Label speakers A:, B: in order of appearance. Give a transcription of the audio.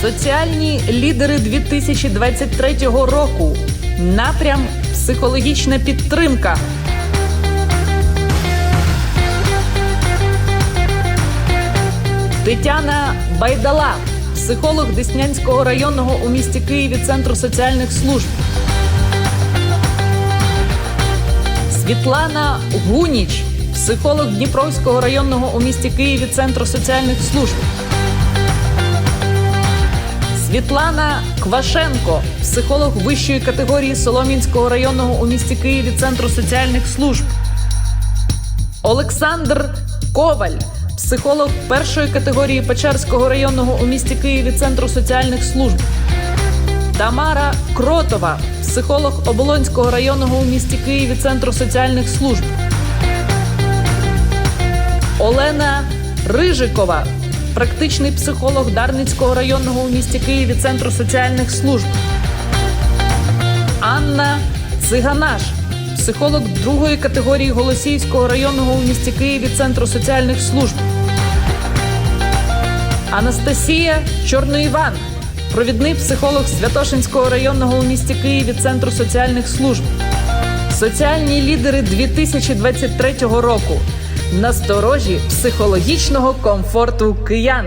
A: Соціальні лідери 2023 року. Напрям психологічна підтримка. Тетяна Байдала, психолог Деснянського районного у місті Києві Центру соціальних служб. Світлана Гуніч, психолог Дніпровського районного у місті Києві Центру соціальних служб. Світлана Квашенко, психолог вищої категорії Солом'янського районного у місті Києві Центру соціальних служб. Олександр Коваль, психолог першої категорії Печерського районного у місті Києві Центру соціальних служб. Тамара Кротова, психолог Оболонського районного у місті Києві Центру соціальних служб. Олена Рижикова, практичний психолог Дарницького районного у місті Києві Центру соціальних служб. Анна Циганаш, психолог другої категорії Голосіївського районного у місті Києві Центру соціальних служб. Анастасія Чорноїван, провідний психолог Святошинського районного у місті Києві Центру соціальних служб. Соціальні лідери 2023 року. Насторожі психологічного комфорту киян.